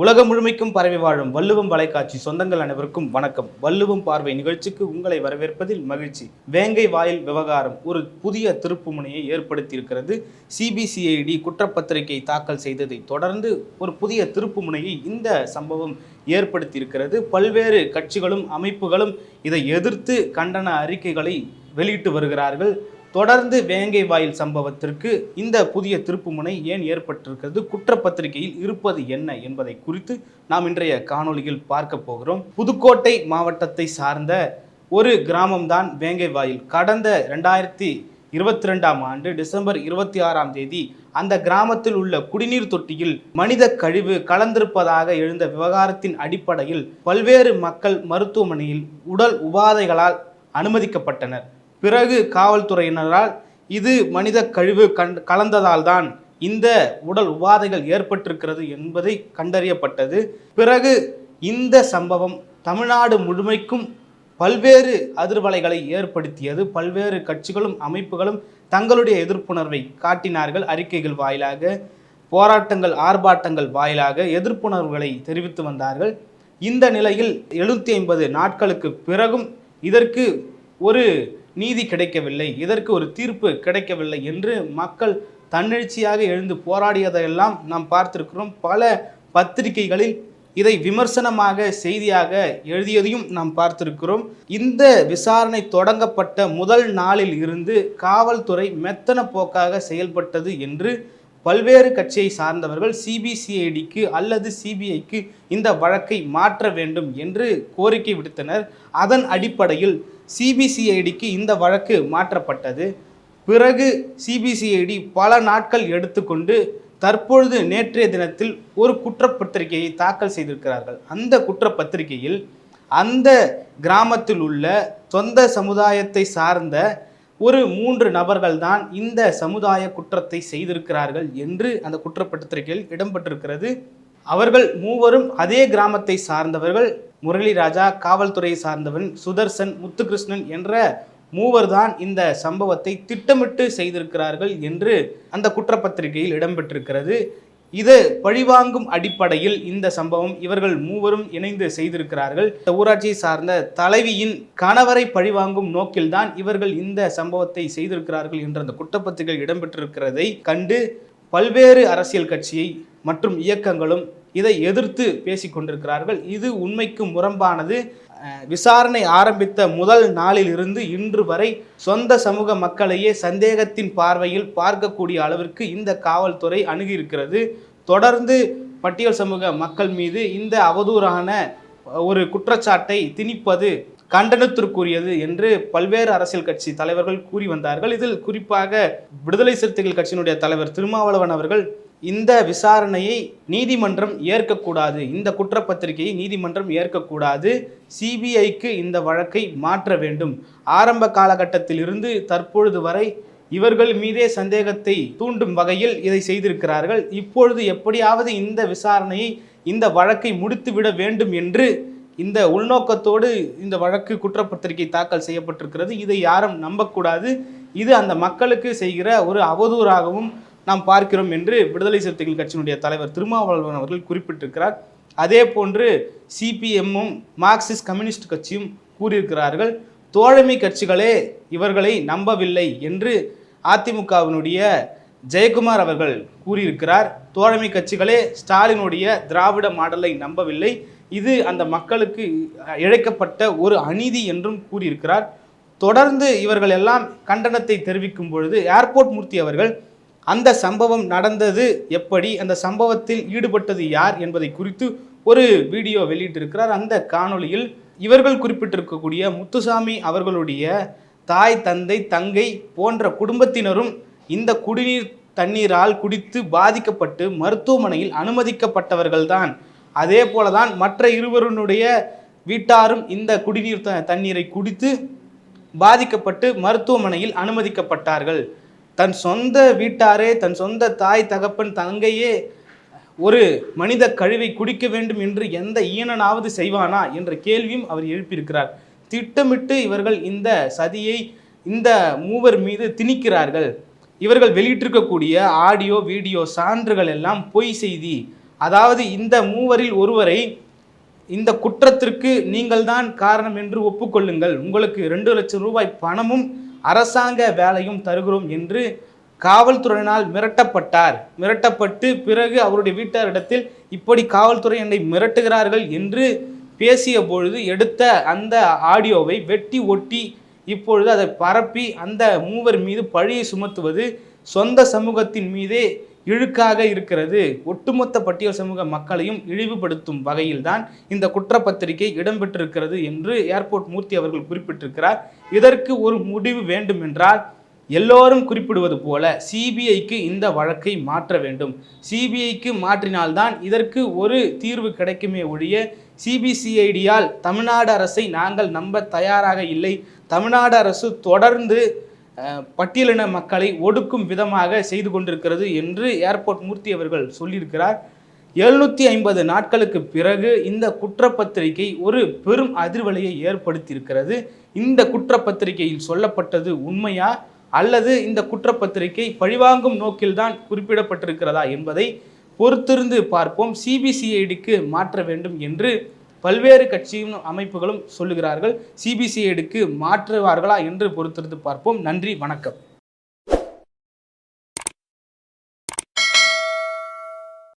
உலகம் முழுமைக்கும் பரவி வாழும் வள்ளுவம் வலைக்காட்சி சொந்தங்கள் அனைவருக்கும் வணக்கம். வள்ளுவம் பார்வை நிகழ்ச்சிக்கு உங்களை வரவேற்பதில் மகிழ்ச்சி. வேங்கை வாயில் விவகாரம் ஒரு புதிய திருப்புமுனையை ஏற்படுத்தியிருக்கிறது. சிபிசிஐடி குற்றப்பத்திரிகை தாக்கல் செய்ததை தொடர்ந்து ஒரு புதிய திருப்புமுனையை இந்த சம்பவம் ஏற்படுத்தியிருக்கிறது. பல்வேறு கட்சிகளும் அமைப்புகளும் இதை எதிர்த்து கண்டன அறிக்கைகளை வெளியிட்டு வருகிறார்கள். தொடர்ந்து வேங்கை வாயில் சம்பவத்திற்கு இந்த புதிய திருப்புமுனை ஏன் ஏற்பட்டிருக்கிறது குற்றப்பத்திரிகையில் இருப்பது என்ன என்பதை குறித்து நாம் இன்றைய காணொளியில் பார்க்க போகிறோம். புதுக்கோட்டை மாவட்டத்தை சார்ந்த ஒரு கிராமம்தான் வேங்கை வாயில். கடந்த ரெண்டாயிரத்தி இருபத்தி ரெண்டாம் ஆண்டு டிசம்பர் இருபத்தி ஆறாம் தேதி அந்த கிராமத்தில் உள்ள குடிநீர் தொட்டியில் மனித கழிவு கலந்திருப்பதாக எழுந்த விவகாரத்தின் அடிப்படையில் பல்வேறு மக்கள் மருத்துவமனையில் உடல் உபாதைகளால் அனுமதிக்கப்பட்டனர். பிறகு காவல்துறையினரால் இது மனித கழிவு கண் கலந்ததால் தான் இந்த உடல் உபாதைகள் ஏற்பட்டிருக்கிறது என்பதை கண்டறியப்பட்டது. பிறகு இந்த சம்பவம் தமிழ்நாடு முழுமைக்கும் பல்வேறு அதிர்வலைகளை ஏற்படுத்தியது. பல்வேறு கட்சிகளும் அமைப்புகளும் தங்களுடைய எதிர்ப்புணர்வை காட்டினார்கள் அறிக்கைகள் வாயிலாக போராட்டங்கள் ஆர்ப்பாட்டங்கள் வாயிலாக எதிர்ப்புணர்வுகளை தெரிவித்து வந்தார்கள். இந்த நிலையில் எழுநூற்றி ஐம்பது நாட்களுக்கு பிறகும் இதற்கு ஒரு நீதி கிடைக்கவில்லை இதற்கு ஒரு தீர்ப்பு கிடைக்கவில்லை என்று மக்கள் தன்னெழுச்சியாக எழுந்து போராடியதையெல்லாம் நாம் பார்த்திருக்கிறோம். பல பத்திரிகைகளில் இதை விமர்சனமாக செய்தியாக எழுதியதையும் நாம் பார்த்திருக்கிறோம். இந்த விசாரணை தொடங்கப்பட்ட முதல் நாளில் இருந்து காவல்துறை மெத்தன போக்காக செயல்பட்டது என்று பல்வேறு கட்சியை சார்ந்தவர்கள் சிபிசிஐடிக்கு அல்லது சிபிஐக்கு இந்த வழக்கை மாற்ற வேண்டும் என்று கோரிக்கை விடுத்தனர். அதன் அடிப்படையில் சிபிசிஐடிக்கு இந்த வழக்கு மாற்றப்பட்டது. பிறகு சிபிசிஐடி பல நாட்கள் எடுத்துக்கொண்டு தற்பொழுது நேற்றைய தினத்தில் ஒரு குற்றப்பத்திரிகையை தாக்கல் செய்திருக்கிறார்கள். அந்த குற்றப்பத்திரிகையில் அந்த கிராமத்தில் உள்ள சொந்த சமுதாயத்தை சார்ந்த ஒரு மூன்று நபர்கள் தான் இந்த சமுதாய குற்றத்தை செய்திருக்கிறார்கள் என்று அந்த குற்றப்பத்திரிகையில் இடம்பெற்றிருக்கிறது. அவர்கள் மூவரும் அதே கிராமத்தை சார்ந்தவர்கள். முரளி ராஜா காவல்துறையை சார்ந்தவன் சுதர்சன் முத்துகிருஷ்ணன் என்ற மூவர் தான் இந்த சம்பவத்தை திட்டமிட்டு செய்திருக்கிறார்கள் என்று அந்த குற்றப்பத்திரிகையில் இடம்பெற்றிருக்கிறது. இது பழிவாங்கும் அடிப்படையில் இந்த சம்பவம் இவர்கள் மூவரும் இணைந்து செய்திருக்கிறார்கள். இந்த ஊராட்சியை சார்ந்த தலைவியின் கணவரை பழிவாங்கும் நோக்கில்தான் இவர்கள் இந்த சம்பவத்தை செய்திருக்கிறார்கள் என்ற அந்த குற்றப்பத்திரிகையில் இடம்பெற்றிருக்கிறதை கண்டு பல்வேறு அரசியல் கட்சியை மற்றும் இயக்கங்களும் இதை எதிர்த்து பேசிக் கொண்டிருக்கிறார்கள் இது உண்மைக்கு முரம்பானது. விசாரணை ஆரம்பித்த முதல் நாளில் இருந்து இன்று வரை சொந்த சமூக மக்களையே சந்தேகத்தின் பார்வையில் பார்க்கக்கூடிய அளவிற்கு இந்த காவல்துறை அணுகியிருக்கிறது. தொடர்ந்து பட்டியல் சமூக மக்கள் மீது இந்த அவதூறான ஒரு குற்றச்சாட்டை திணிப்பது கண்டனத்திற்குரியது என்று பல்வேறு அரசியல் கட்சி தலைவர்கள் கூறி வந்தார்கள். இதில் குறிப்பாக விடுதலை சிறுத்தைகள் கட்சியினுடைய தலைவர் திருமாவளவன் அவர்கள் இந்த விசாரணையை நீதிமன்றம் ஏற்கக்கூடாது. இந்த குற்றப்பத்திரிகையை நீதிமன்றம் ஏற்கக்கூடாது. சிபிஐக்கு இந்த வழக்கை மாற்ற வேண்டும். ஆரம்ப காலகட்டத்தில் இருந்து தற்பொழுது வரை இவர்கள் மீதே சந்தேகத்தை தூண்டும் வகையில் இதை செய்திருக்கிறார்கள். இப்பொழுது எப்படியாவது இந்த விசாரணையை இந்த வழக்கை முடித்துவிட வேண்டும் என்று இந்த உள்நோக்கத்தோடு இந்த வழக்கு குற்றப்பத்திரிகை தாக்கல் செய்யப்பட்டிருக்கிறது. இதை யாரும் நம்பக்கூடாது. இது அந்த மக்களுக்கு செய்கிற ஒரு அவதூறாகவும் நாம் பார்க்கிறோம் என்று விடுதலை சிறுத்தைகள் கட்சியினுடைய தலைவர் திருமாவளவன் அவர்கள் குறிப்பிட்டிருக்கிறார். அதே போன்று சிபிஎம்மும் மார்க்சிஸ்ட் கம்யூனிஸ்ட் கட்சியும் கூறியிருக்கிறார்கள் தோழமை கட்சிகளே இவர்களை நம்பவில்லை என்று அதிமுகவினுடைய ஜெயக்குமார் அவர்கள் கூறியிருக்கிறார். தோழமை கட்சிகளே ஸ்டாலினுடைய திராவிட மாடலை நம்பவில்லை. இது அந்த மக்களுக்கு இழைக்கப்பட்ட ஒரு அநீதி என்றும் கூறியிருக்கிறார். தொடர்ந்து இவர்கள் எல்லாம் கண்டனத்தை தெரிவிக்கும் பொழுது ஏர்போர்ட் மூர்த்தி அவர்கள் அந்த சம்பவம் நடந்தது எப்படி? அந்த சம்பவத்தில் ஈடுபட்டது யார் என்பதை குறித்து ஒரு வீடியோ வெளியிட்டிருக்கிறார். அந்த காணொளியில் இவர்கள் குறிப்பிட்டிருக்கக்கூடிய முத்துசாமி அவர்களுடைய தாய் தந்தை தங்கை போன்ற குடும்பத்தினரும் இந்த குடிநீர் தண்ணீரால் குடித்து பாதிக்கப்பட்டு மருத்துவமனையில் அனுமதிக்கப்பட்டவர்கள்தான். அதே போலதான் மற்ற இருவருடைய வீட்டாரும் இந்த குடிநீர் தண்ணீரை குடித்து பாதிக்கப்பட்டு மருத்துவமனையில் அனுமதிக்கப்பட்டார்கள். தன் சொந்த வீட்டாரே தன் சொந்த தாய் தகப்பன் தங்கையே ஒரு மனித கழிவை குடிக்க வேண்டும் என்று எந்த ஈனனாவது செய்வானா என்ற கேள்வியும் அவர் எழுப்பியிருக்கிறார். திட்டமிட்டு இவர்கள் இந்த சதியை இந்த மூவர் மீது திணிக்கிறார்கள். இவர்கள் வெளியிட்டிருக்கக்கூடிய ஆடியோ வீடியோ சான்றுகள் எல்லாம் பொய் செய்தி. அதாவது இந்த மூவரில் ஒருவரை இந்த குற்றத்திற்கு நீங்கள் தான் காரணம் என்று ஒப்புக்கொள்ளுங்கள். உங்களுக்கு ரெண்டு லட்சம் ரூபாய் பணமும் அரசாங்க வேலையும் தருகிறோம் என்று காவல்துறையினால் மிரட்டப்பட்டார். மிரட்டப்பட்டு பிறகு அவருடைய வீட்டாரிடத்தில் இப்படி காவல்துறை என்னை மிரட்டுகிறார்கள் என்று பேசிய பொழுது எடுத்த அந்த ஆடியோவை வெட்டி ஒட்டி இப்பொழுது அதை பரப்பி அந்த மூவர் மீது பழியை சுமத்துவது சொந்த சமூகத்தின் மீதே இழுக்காக இருக்கிறது. ஒட்டுமொத்த பட்டியல் சமூக மக்களையும் இழிவுபடுத்தும் வகையில்தான் இந்த குற்றப்பத்திரிகை இடம்பெற்றிருக்கிறது என்று ஏர்போர்ட் மூர்த்தி அவர்கள் குறிப்பிட்டிருக்கிறார். இதற்கு ஒரு முடிவு வேண்டும் என்றால் எல்லோரும் குறிப்பிடுவது போல சிபிஐக்கு இந்த வழக்கை மாற்ற வேண்டும். சிபிஐக்கு மாற்றினால்தான் இதற்கு ஒரு தீர்வு கிடைக்குமே ஒழிய சிபிசிஐடியால் தமிழ்நாடு அரசை நாங்கள் நம்ப தயாராக இல்லை. தமிழ்நாடு அரசு தொடர்ந்து பட்டியலின மக்களை ஒடுக்கும் விதமாக செய்து கொண்டிருக்கிறது என்று ஏர்போர்ட் மூர்த்தி அவர்கள் சொல்லியிருக்கிறார். எழுநூற்றி ஐம்பது நாட்களுக்கு பிறகு இந்த குற்றப்பத்திரிகை ஒரு பெரும் அதிர்வலையை ஏற்படுத்தியிருக்கிறது. இந்த குற்றப்பத்திரிகையில் சொல்லப்பட்டது உண்மையா? அல்லது இந்த குற்றப்பத்திரிகை பழிவாங்கும் நோக்கில்தான் குறிப்பிடப்பட்டிருக்கிறதா என்பதை பொறுத்திருந்து பார்ப்போம். சிபிசிஐடிக்கு மாற்ற வேண்டும் என்று பல்வேறு கட்சியும் அமைப்புகளும் சொல்லுகிறார்கள். சிபிசிஐடிக்கு மாற்றுவார்களா என்று பொறுத்திருந்து பார்ப்போம். நன்றி வணக்கம்.